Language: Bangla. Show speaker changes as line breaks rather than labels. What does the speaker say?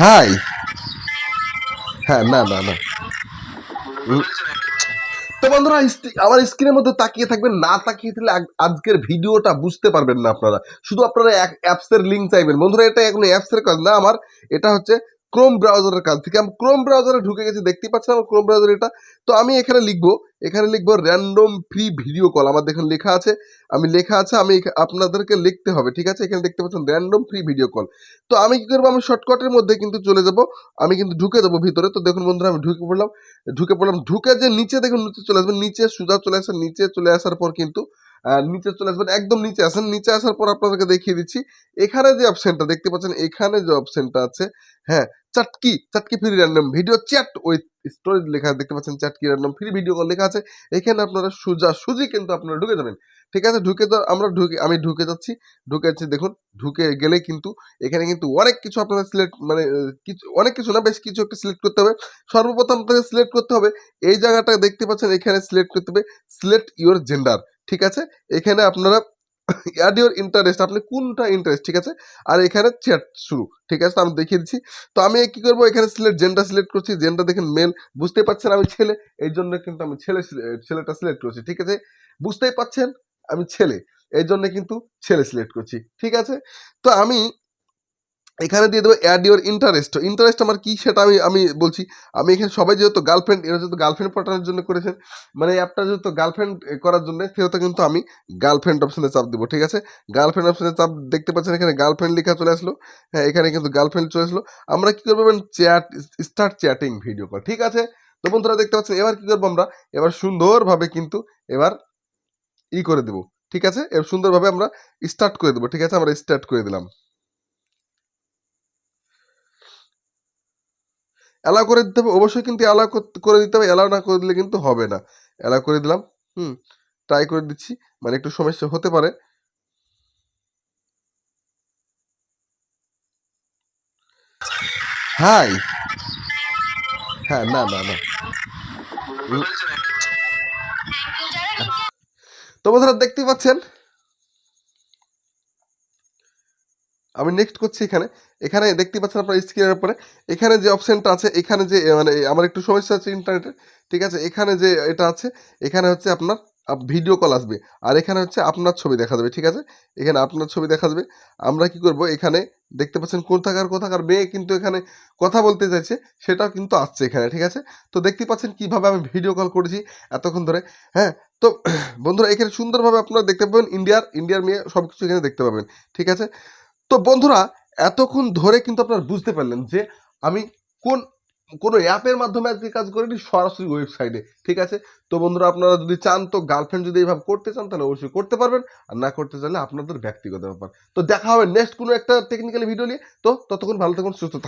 হাই হ্যাঁ না না না। তো বন্ধুরা আমার স্ক্রিনের মধ্যে তাকিয়ে থাকবেন, না তাকিয়ে থাকলে আজকের ভিডিওটা বুঝতে পারবেন না আপনারা। শুধু আপনারা অ্যাপসের লিঙ্ক চাইবেন। বন্ধুরা, এটা এখন অ্যাপসের কাজ না আমার, এটা হচ্ছে ক্রোম ব্রাউজারের কাজ থেকে। আমি ক্রোম ব্রাউজারে ঢুকে গেছি, দেখতে পাচ্ছেন আমার ক্রোম ব্রাউজার এটা? তো আমি এখানে লিখব এখানে লিখব র্যান্ডম ফ্রি ভিডিও কল আমার দেখুন লেখা আছে, আমি লেখা আছে, আমি আপনাদেরকে লিখতে হবে, ঠিক আছে? এখানে দেখতে পাচ্ছেন র্যান্ডম ফ্রি ভিডিও কল তো আমি কি করব? আমি শর্টকাটের মধ্যে কিন্তু চলে যাব, আমি কিন্তু ঢুকে দেবো ভিতরে। তো দেখুন বন্ধুরা, আমি ঢুকে পড়লাম ঢুকে পড়লাম, ঢুকে যে নিচে দেখুন, নিচে চলে আসবেন, নিচে সোজা চলে আসেন, নিচে চলে আসার পর কিন্তু নিচে চলে আসবেন, একদম নিচে আসেন, নিচে আসার পর আপনাদেরকে দেখিয়ে দিচ্ছি। এখানে যে অপশনটা দেখতে পাচ্ছেন, এখানে যে অপশনটা আছে হ্যাঁ Chatki Chatki free random video chat with storage লেখা, দেখতে পাচ্ছেন Chatki random free video call লেখা আছে। এখানে আপনারা সোজা, সুজি কিন্তু আপনারা ঢুকে যাবেন। ঠিক আছে, ঢুকে তো আমরা ঢুকে, আমি ঢুকে যাচ্ছি ঢুকে যাচ্ছি, দেখুন, ঢুকে গেলে কিন্তু এখানে কিন্তু অনেক কিছু আপনারা সিলেক্ট মানে কিছু, অনেক কিছু না, বেশ কিছু একটা সিলেক্ট করতে হবে। সর্বপ্রথম আপনাকে সিলেক্ট করতে হবে, এই জায়গাটা দেখতে পাচ্ছেন, এখানে সিলেক্ট করতে হবে সিলেক্ট ইউর জেন্ডার ঠিক আছে, এখানে আপনারা অ্যাড ইউর ইন্টারেস্ট আপনি কোনটা ইন্টারেস্ট ঠিক আছে? আর এখানে চ্যাট শুরু, ঠিক আছে? তো আমি দেখিয়ে দিচ্ছি। তো আমি কী করব? এখানে সিলেক্ট জেন্ডার সিলেক্ট করছি। জেন্ডার দেখেন মেল বুঝতেই পারছেন আমি ছেলে এই জন্য কিন্তু আমি ছেলে ছেলেটা সিলেক্ট করছি, ঠিক আছে? বুঝতেই পারছেন আমি ছেলে এই জন্য কিন্তু ছেলে সিলেক্ট করছি, ঠিক আছে? তো আমি এখানে দিয়ে দেবো অ্যাড ইউর ইন্টারেস্ট ইন্টারেস্ট আমার কি সেটা আমি আমি বলছি, আমি এখানে সবাই যেহেতু গার্লফ্রেন্ড এরা যেহেতু গার্লফ্রেন্ড পাঠানোর জন্য করেছেন মানে অ্যাপটা যেহেতু গার্লফ্রেন্ড করার জন্য, সেহেতু কিন্তু আমি গার্লফ্রেন্ড অপশনে চাপ দেবো, ঠিক আছে? গার্লফ্রেন্ড অপশনে চাপ দেখতে পাচ্ছেন, এখানে গার্লফ্রেন্ড লেখা চলে আসলো। হ্যাঁ এখানে কিন্তু গার্লফ্রেন্ড চলে আসলো। আমরা কী করব chat start chatting video call ঠিক আছে? তো বন্ধুরা দেখতে পাচ্ছেন, এবার কী করব আমরা? এবার সুন্দরভাবে কিন্তু এবার ই করে দেবো, ঠিক আছে? এবার সুন্দরভাবে আমরা স্টার্ট করে দেবো, ঠিক আছে? আমরা স্টার্ট করে দিলাম। অ্যালাউ করে দিতে হবে অবশ্যই কিন্তু অ্যালাউ করে দিতে হবে অ্যালাউ না করে দিলে কিন্তু হবে না। অ্যালাউ করে দিলাম হুম ট্রাই করে দিচ্ছি মানে একটু সমস্যা হতে পারে। হাই হ্যাঁ না না না। তো বন্ধুরা দেখতে পাচ্ছেন আমি নেক্সট করছি এখানে। এখানে দেখতে পাচ্ছেন আপনার স্ক্রিনের উপরে। এখানে যে অপশানটা আছে, এখানে যে মানে আমার একটু সমস্যা আছে ইন্টারনেটে ঠিক আছে? এখানে যে এটা আছে, এখানে হচ্ছে আপনার ভিডিও কল আসবে। আর এখানে হচ্ছে আপনার ছবি দেখা যাবে, ঠিক আছে? এখানে আপনার ছবি দেখা যাবে। আমরা কি করব? এখানে দেখতে পাচ্ছেন কোথাকার কোথাকার মেয়ে কিন্তু এখানে কথা বলতে চাইছে, সেটাও কিন্তু আসছে এখানে, ঠিক আছে? তো দেখতে পাচ্ছেন কীভাবে আমি ভিডিও কল করেছি এতক্ষণ ধরে হ্যাঁ? তো বন্ধুরা, এখানে সুন্দরভাবে আপনারা দেখতে পাবেন ইন্ডিয়ার ইন্ডিয়ার মেয়ে সব কিছু এখানে দেখতে পাবেন, ঠিক আছে? তো বন্ধুরা, এতক্ষণ ধরে কিন্তু আপনারা বুঝতে পারলেন যে আমি কোন, কোনো অ্যাপের মাধ্যমে আজকে কাজ করিনি, সরাসরি ওয়েবসাইটে ঠিক আছে? তো বন্ধুরা, আপনারা যদি চান তো গার্লফ্রেন্ড যদি এইভাবে করতে চান, তাহলে অবশ্যই করতে পারবেন। আর না করতে চাইলে আপনাদের ব্যক্তিগত ব্যাপার। তো দেখা হবে নেক্সট কোনো একটা টেকনিক্যাল ভিডিও নিয়ে। তো ততক্ষণ ভালো থাকুন, সুস্থ থাকুন।